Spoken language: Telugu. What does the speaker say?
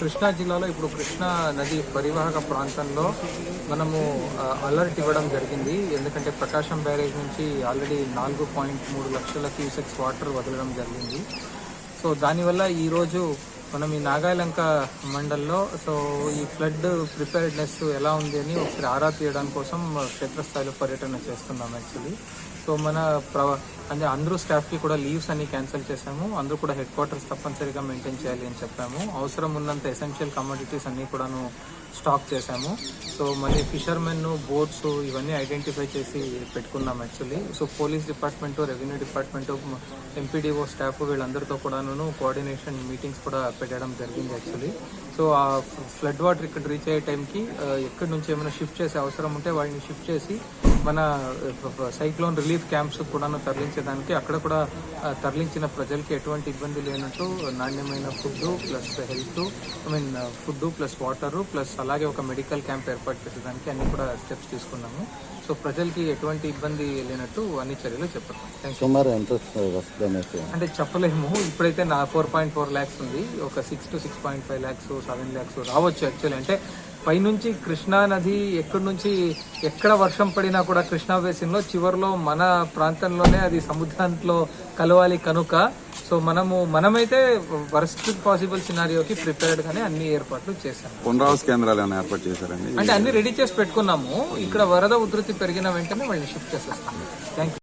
కృష్ణా జిల్లాలో ఇప్పుడు కృష్ణా నది పరివాహక ప్రాంతంలో మనము అలర్ట్ ఇవ్వడం జరిగింది. ఎందుకంటే ప్రకాశం బ్యారేజ్ నుంచి ఆల్రెడీ నాలుగు పాయింట్ మూడు లక్షల క్యూసెక్స్ వాటర్ వదలడం జరిగింది. సో దానివల్ల ఈరోజు మనం ఈ నాగాలంక మండల్లో సో ఈ ఫ్లడ్ ప్రిపేర్డ్నెస్ ఎలా ఉంది అని ఒకసారి ఆరా తీయడం కోసం క్షేత్రస్థాయిలో పర్యటన చేస్తున్నాం యాక్చువల్లీ సో మన ప్రవ అంటే అందరూ స్టాఫ్కి కూడా లీవ్స్ అన్ని క్యాన్సిల్ చేసాము అందరూ కూడా హెడ్ క్వార్టర్స్ తప్పనిసరిగా మెయింటైన్ చేయాలి అని చెప్పాము. అవసరం ఉన్నంత ఎసెన్షియల్ కమోడిటీస్ అన్నీ కూడాను స్టాక్ చేశాము. సో మళ్ళీ ఫిషర్మెన్ బోట్స్ ఇవన్నీ ఐడెంటిఫై చేసి పెట్టుకున్నాం actually. So police department revenue department MPDO staff వీళ్ళందరితో కూడాను కోఆర్డినేషన్ మీటింగ్స్ కూడా పెట్టడం జరిగింది యాక్చువల్లీ. సో ఆ ఫ్లడ్ వాటర్ ఇక్కడ రీచ్ అయ్యే టైంకి ఎక్కడి నుంచి ఏమైనా షిఫ్ట్ చేసే అవసరం ఉంటే వాటిని షిఫ్ట్ చేసి మన సైక్లోన్ రిలీఫ్ క్యాంప్స్ కూడాను తరలించడానికి అక్కడ కూడా తరలించిన ప్రజలకి ఎటువంటి ఇబ్బంది లేనట్టు నాణ్యమైన food plus health I mean food plus water plus అలాగే ఒక మెడికల్ క్యాంప్ ఏర్పాటు చేసేదానికి అన్ని కూడా స్టెప్స్ తీసుకున్నాము. సో ప్రజలకి ఎటువంటి ఇబ్బంది లేనట్టు అన్ని చర్యలు చెప్పారు. సుమారు ఎంత అంటే చెప్పలేము. ఇప్పుడైతే నా ఫోర్ పాయింట్ ఫోర్ ల్యాక్స్ ఉంది. ఒక six to six point five lakhs seven lakhs రావచ్చు యాక్చువల్లీ అంటే పైనుంచి కృష్ణా నది ఎక్కడి నుంచి ఎక్కడ వర్షం పడినా కూడా కృష్ణా బేసిన్లో చివరిలో మన ప్రాంతంలోనే అది సముద్రంలో కలవాలి కనుక. సో మనము మనమైతే వర్స్ట్ పాసిబుల్ సినారియోకి ప్రిపేర్డ్ గానే అన్ని ఏర్పాట్లు చేశాము. పునరావాస కేంద్రాలు ఏర్పాటు చేశారండి. అంటే అన్ని రెడీ చేసి పెట్టుకున్నాము. ఇక్కడ వరద ఉధృతి పెరిగిన వెంటనే వాళ్ళని షిఫ్ట్ చేసేస్తాము. Thank you